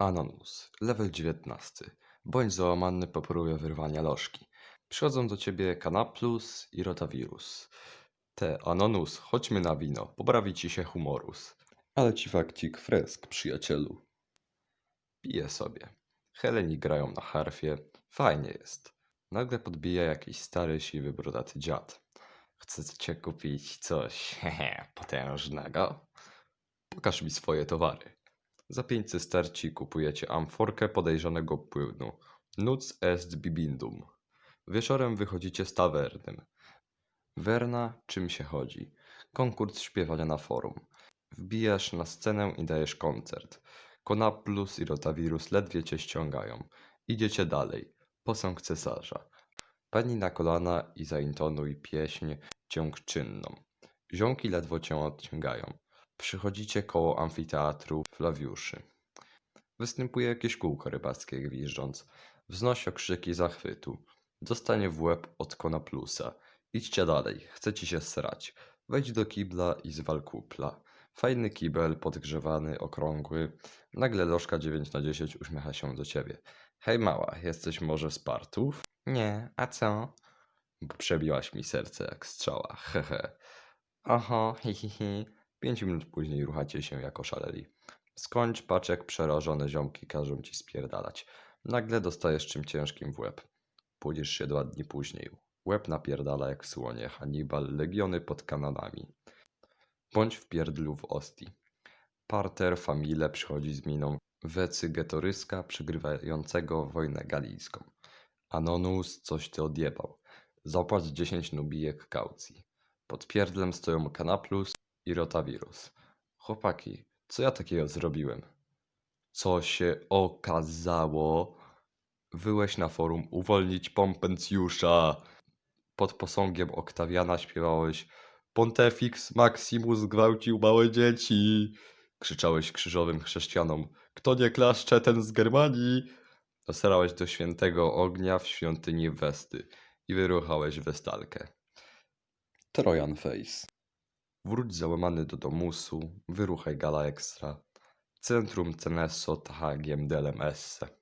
Anonus, level 19. Bądź załamany po próbie wyrwania lożki. Przychodzą do ciebie Canaplus i Rotawirus. Te, Anonus, chodźmy na wino, poprawi ci się humorus. Ale ci fakcik fresk, przyjacielu. Piję sobie. Heleni grają na harfie. Fajnie jest. Nagle podbija jakiś stary, siwy, brodaty dziad. Chcecie kupić coś hehe, potężnego? Pokaż mi swoje towary. Za pięć cysterci kupujecie amforkę podejrzanego płynu. Nuc est bibindum. Wieczorem wychodzicie z tawernem. Werna, czym się chodzi? Konkurs śpiewania na forum. Wbijasz na scenę i dajesz koncert. Konaplus i Rotawirus ledwie cię ściągają. Idziecie dalej. Posąg cesarza. Pani na kolana i zaintonuj pieśń dziękczynną. Ziomki ledwo cię odciągają. Przychodzicie koło amfiteatru Flawiuszy. Występuje jakieś kółko rybackie gwiżdżąc. Wznosi okrzyki zachwytu. Dostanie w łeb od Konaplusa. Idźcie dalej, chce ci się srać. Wejdź do kibla i zwal kupla. Fajny kibel, podgrzewany, okrągły. Nagle lożka 9 na 10 uśmiecha się do ciebie. Hej mała, jesteś może z partów? Nie, a co? Przebiłaś mi serce jak strzała, hehe. Hi hi hi. Pięć minut później ruchacie się jak oszaleli. Skończ paczek, przerażone ziomki każą ci spierdalać. Nagle dostajesz czym ciężkim w łeb. Budzisz się dwa dni później. Łeb napierdala jak słonie Hannibal, legiony pod kanonami. Bądź w pierdlu w Ostii. Parter Famile przychodzi z miną Wecygetoryska przygrywającego wojnę galijską. Anonus coś ty odjebał. Zapłać 10 nubijek kaucji. Pod pierdlem stoją Canaplus i Rotawirus. Chłopaki, co ja takiego zrobiłem? Co się okazało? Wyłeś na forum uwolnić Pompencjusza. Pod posągiem Oktawiana śpiewałeś Pontifex Maximus gwałcił małe dzieci. Krzyczałeś krzyżowym chrześcijanom Kto nie klaszcze, ten z Germanii. Doserałeś do świętego ognia w świątyni Westy i wyruchałeś Westalkę. Trojan Face. Wróć załamany do domusu, wyruchaj gala ekstra. Centrum cenesso tahagiem delem esse.